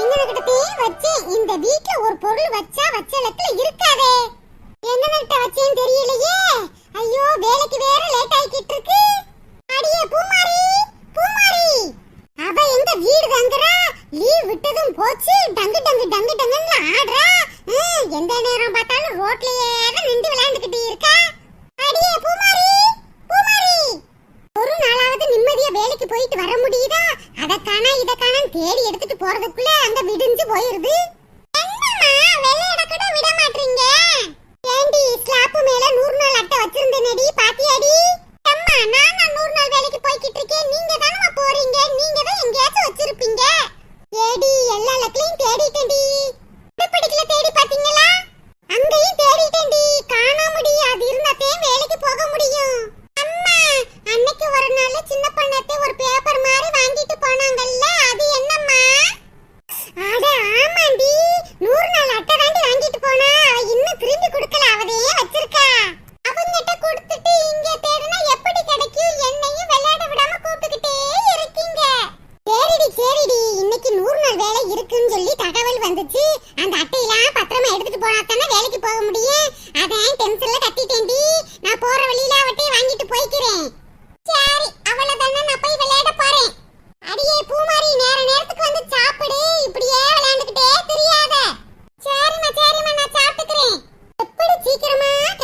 எங்ககிட்டே வச்சு இந்த வீட்ல ஒரு பொருள் வச்சா வச்ச லெக்கல இருக்காதே என்னகிட்ட வச்சேன்னு தெரியலையே. ஐயோ வேலைக்கு வேற லேட் ஆகிட்டு இருக்கு. அடியே பூமாரி பூமாரி. அவ எங்க வீடு தங்குறா? லீவ் விட்டதும் போச்சு. டங்கு டங்கு டங்கு டங்குன்னு ஆடுறா. எந்த நேரம் பார்த்தாலும் ரோட்லயே நின்று விளையாண்டுக்கிட்டு இருக்கா. அடியே பூமாரி பூமாரி. ஒரு நாளாவது நிம்மதியா வேலைக்கு போயிட்டு வர முடியும் இத காணாம தேடி எடுத்துட்டு போறதுக்குள்ள அங்க விடிஞ்சு போயிருது.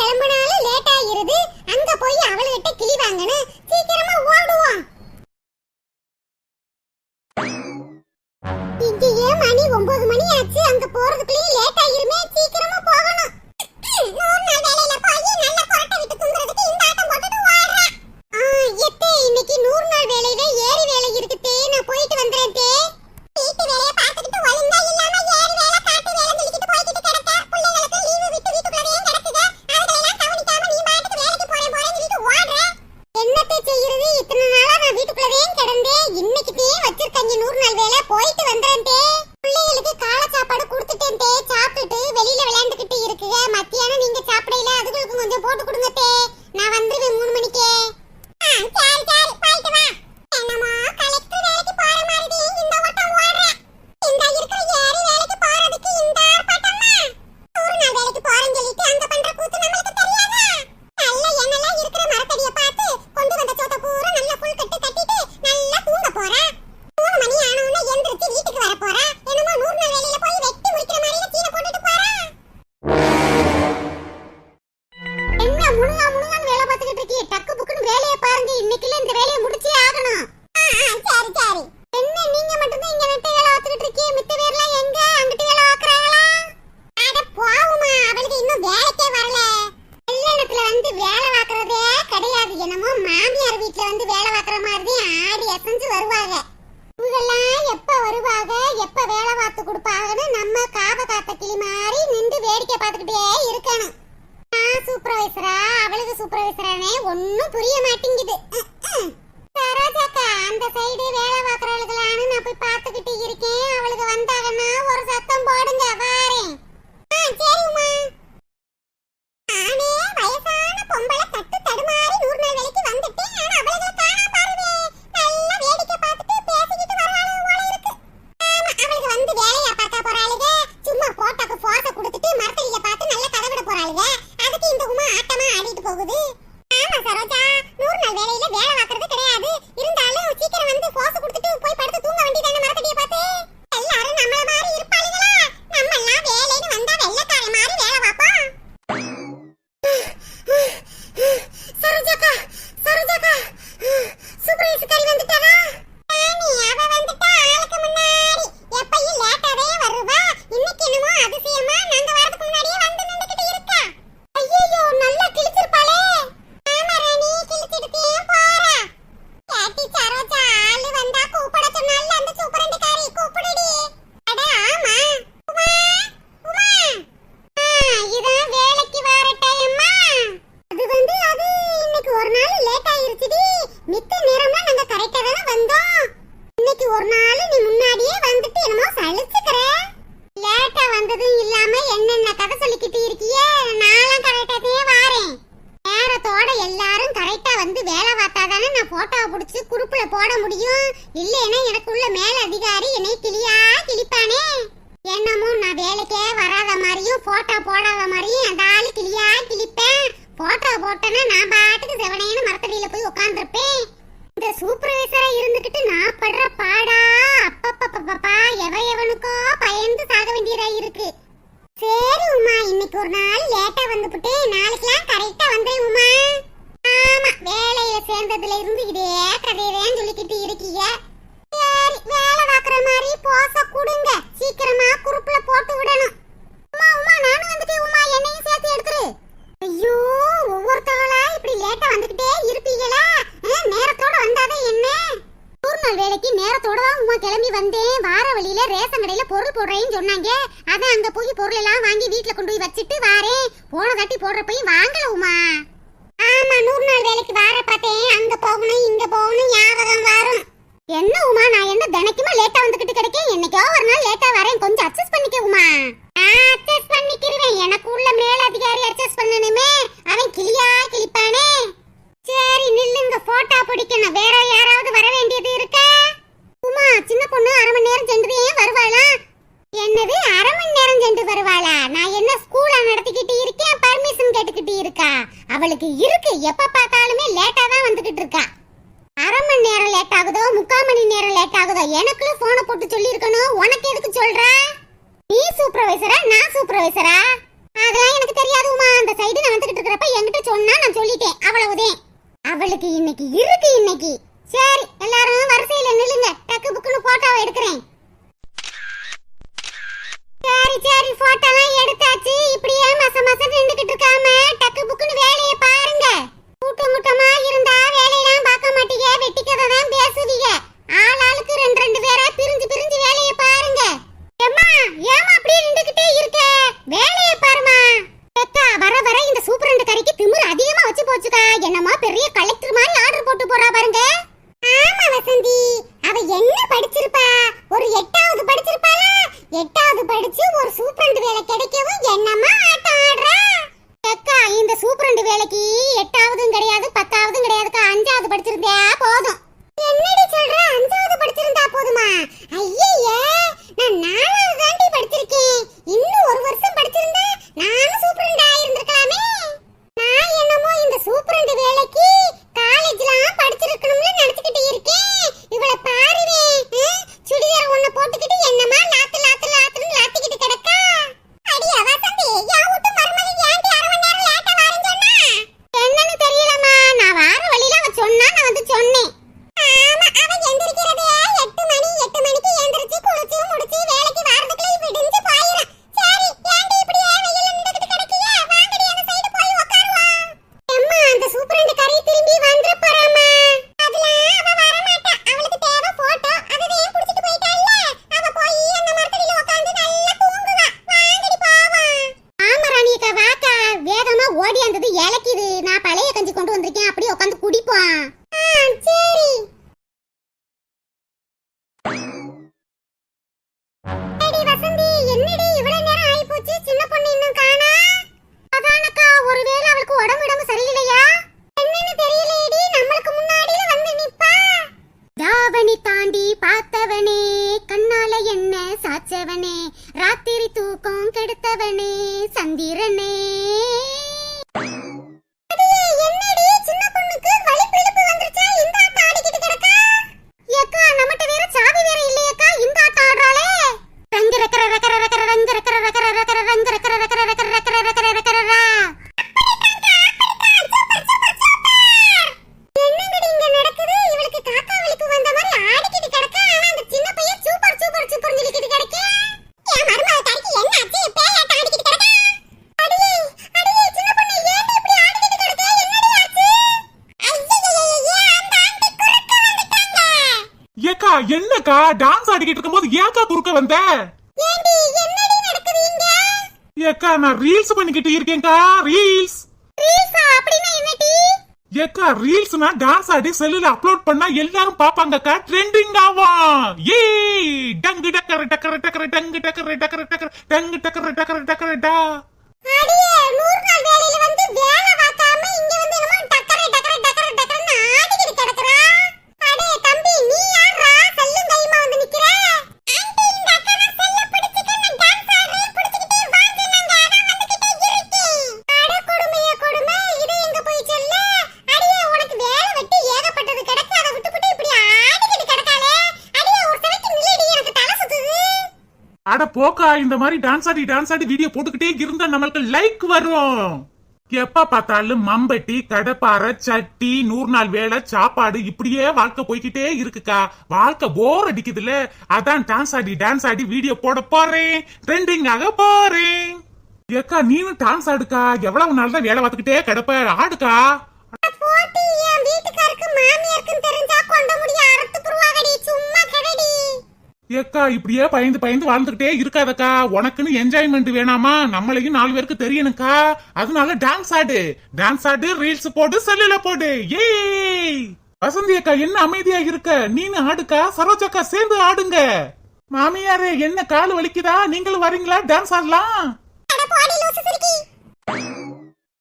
கிளம்பினாலும் லேட் ஆகிறது அங்க போய் அவளுகிட்ட கிளி வாங்கணும் சீக்கிரமா ஓடுவோம். இங்கேயே மணி ஒன்பது மணி ஆச்சு. அங்க போறது சூப்பர்வைசரானே ஒன்றும் புரிய மாட்டேங்குது. போட்டோவை பிடிச்சி குரூப்பில் போட முடியும். இல்லைன்னா எனக்கு உள்ள மேல் அதிகாரி என்னை கிளியா கிளிப்பானே. என்னமோ நான் வேலைக்கே வராத மாதிரியும் போட்டோ போடாத மாதிரியும் அந்த ஆள் கிளியா கிளிப்பேன். போட்டோ போட்டேன்னா நான் பாட்டுக்கு செவனையான மரத்தடியில் போய் உட்காந்துருப்பேன் இந்த சூப்பர்வைசரா இருந்துகிட்டு நான் படுற பாடா அப்பப்பப்பப்பா எவ எவனுக்கோ பயந்து சாக வேண்டியதா இருக்கு. சரி உமா இன்னைக்கு ஒரு நாள் லேட்டா வந்துபிட்டு நாளைக்கெல்லாம் கரெக்டா வந்துரு உமா. ஆமா வேலை வேலையில சேர்ந்ததுல இருந்து இதே கதையவே சொல்லிக்கிட்டு இருக்கீங்க. சரி வேலை பாக்குற மாதிரி போச குடுங்க. சீக்கிரமா குறுப்புல போட்டு விடணும். உமா உமா நானும் வந்துட்டு உமா. என்னையும் சேர்த்து எடுத்துரு. ஐயோ ஒவ்வொருத்தவளா இப்படி லேட்டா வந்துகிட்டே இருப்பீங்களா? நேரத்தோட வந்தாதான் என்ன? நூறுநாள் வேலைக்கு நேரத்தோட தான் உமா கிளம்பி வந்தேன். வார வழியில ரேஷன் கடையில பொருள் போடுறேன்னு சொன்னாங்க. அதான் அங்க போய் பொருள் எல்லாம் வாங்கி வீட்டுல கொண்டு போய் வச்சுட்டு வாரேன். போன தாட்டி போடுறப்பையும் வாங்கல உமா. லேட் ஆகுதோ எனக்கு போனை போட்டு சொல்லி இருக்கணும் உனக்கு எதுக்கு சொல்ற? நீ சூப்பர்வைசரா நான் சூப்பர்வைசரா படிச்சு ஒரு சூப்பரண்ட் வேலை கிடைக்கவும் என்னமா அக்கா டான்ஸ் ஆடிக்கிட்டு இருக்கும்போது ஏக்கா குறுக்க வந்த? ஏக்கா நான் ரீல்ஸ் பண்ணிக்கிட்டு இருக்கேன்க்கா ரீல்ஸ் ஏக்கா ரீல்ஸ்னா டான்ஸ் ஆடி செல்லுல அப்லோட் பண்ணா எல்லாரும் பாப்பாங்கக்கா ட்ரெண்டிங் ஆவாம் ஏ டங்கு டக்கர டக்கர டக்கர டங்கு டக்கர டக்கர டக்கர டங்கு டக்கர டக்கர டக்கர டா அடியே நூறு நாள் வேலையில வந்து வேலை பார்க்காம இங்க வந்து என்னமோ போக்கா இந்த மாதிரி டான்ஸ் ஆடி டான்ஸ் ஆடி வீடியோ போட்டுக்கிட்டே இருந்தா நம்மளுக்கு லைக் வரும். எப்ப பார்த்தாலும் மம்பட்டி கடப்பாறை சட்டி நூறு நாள் வேலை சாப்பாடு இப்படியே வாழ்க்கை போய்கிட்டே இருக்குக்கா. வாழ்க்கை போர் அடிக்குதுல அதான் டான்ஸ் ஆடி டான்ஸ் ஆடி வீடியோ போட போறேன். ட்ரெண்டிங் ஆக போறேன். ஏக்கா நீனும் டான்ஸ் ஆடுக்கா. எவ்வளவு நாள் தான் வேலை பார்த்துக்கிட்டே கிடப்ப. ஆடுக்கா. போட்டி வீட்டுக்காருக்கு மாமியாருக்கும் தெரிஞ்சா கொண்ட முடிய அறுத்து புருவாகடி சும்மா ஏக்கா இப்படியே பயந்து பயந்து வாழ்ந்துகிட்டே இருக்காதக்கா. உனக்குன்னு என்ஜாய்மெண்ட் வேணாமா? நம்மளையும் நாலு பேருக்கு தெரியணுக்கா. அதனால டான்ஸ் ஆடு. டான்ஸ் ஆடு ரீல்ஸ் போடு செல்லுல போடு. ஏய்! வசந்தி அக்கா என்ன அமைதியா இருக்க? நீனு ஆடுக்கா? சரோஜக்கா சேர்ந்து ஆடுங்க. மாமியாரே என்ன கால் வலிக்குதா? நீங்களும் வரீங்களா? டான்ஸ் ஆடலாம்.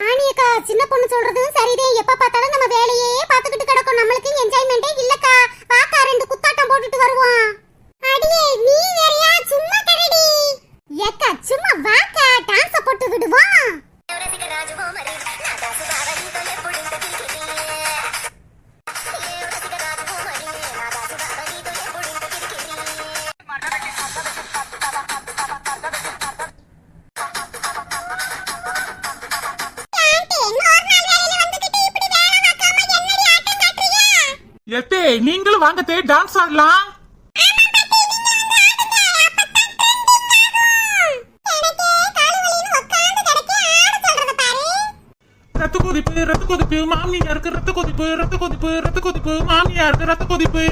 ஆனியக்கா சின்ன பொண்ணு சொல்றதும் சரிதே. எப்ப பார்த்தாலும் நம்ம வேலையே பார்த்துக்கிட்டு கிடக்கும். நம்மளுக்கு என்ஜாய்மெண்டே இல்லக்கா. வாக்கா ரெண்டு குத்தாட்டம் போட்டுட்டு வருவோம். அடியே நீ வேறயா? சும்மா கடடி ஏக்கா சும்மா வாக்கா. டான்ஸ் போட்டு விடுவோம் எத்தே நீங்களும் வாங்கத்தே டான்ஸ் ஆடலாம். ரத்த கொதிப்பு மாமியாருக்கு ரத்த கொதிப்பு ரத்த கொதிப்பு ரத்த கொதிப்பு மாமியாருக்கு ரத்த கொதிப்பு.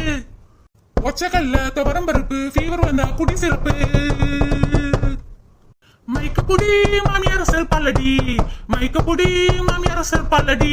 ஒச்சக்கல்ல துவரம் பருப்பு ஃபீவர் வந்தா குடி சிறப்பு. மைக்க புடி மாமியார் செருப்பாலடி மைக்க புடி மாமியார செருப்பாலடி